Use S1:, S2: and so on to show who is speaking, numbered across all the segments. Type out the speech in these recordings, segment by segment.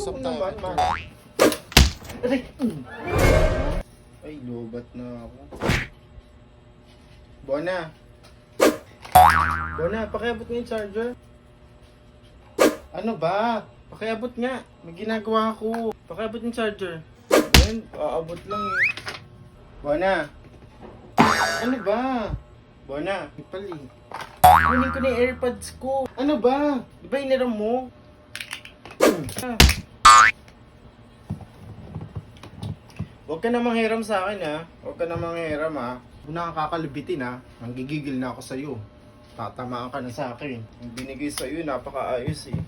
S1: Oo
S2: tayo.
S1: naman, ma. Aray! Ay, lobat na ako. Bona. Bona, pakiabot nga yung charger. Ano ba? Pakiabot nga. May ginagawa ako. Pakiabot yung charger. Ayun, aabot lang eh. Bona. Ano ba? Bona, ipali. Kunin ko na yung airpods ko. Ano ba? Di ba iniram mo? Ah. Huwag ka na manghiram sa akin ha. Huwag ka na manghiram ha. Kung nakakakalibitin ha, nanggigigil na ako sa'yo. Tatamaan ka na sa akin. Yung binigay sa'yo, napakaayos eh.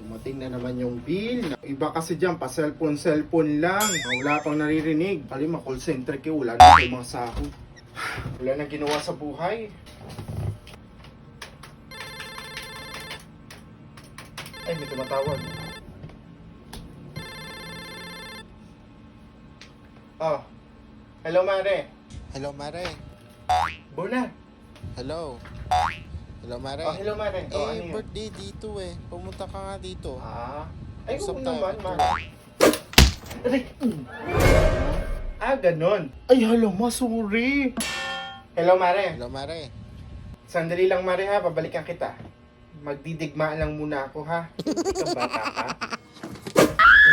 S1: Dumating na naman yung bill. Iba kasi dyan, pa cellphone, cellphone lang. Wala pang naririnig. Kali call center kayo, wala na kayo mga sako. Wala na ginawa sa buhay. Ay, may tumatawag. Oh. Hello, Mare.
S2: Hello, Mare.
S1: Bona.
S2: Hello. Hello, Mare.
S1: Oh, hello, Mare. Oh, ano
S2: eh,
S1: yun?
S2: birthday dito eh. Pumunta ka nga dito.
S1: Ah. Ay,
S2: Usap
S1: oo
S2: tayo.
S1: naman, Mare. Aray. Ah, ganun. Ay, hello, ma, sorry. Hello, Mare.
S2: Hello, Mare.
S1: Sandali lang, Mare, ha. Babalikan kita. Magdidigmaan lang muna ako, ha. Ikaw bata ka.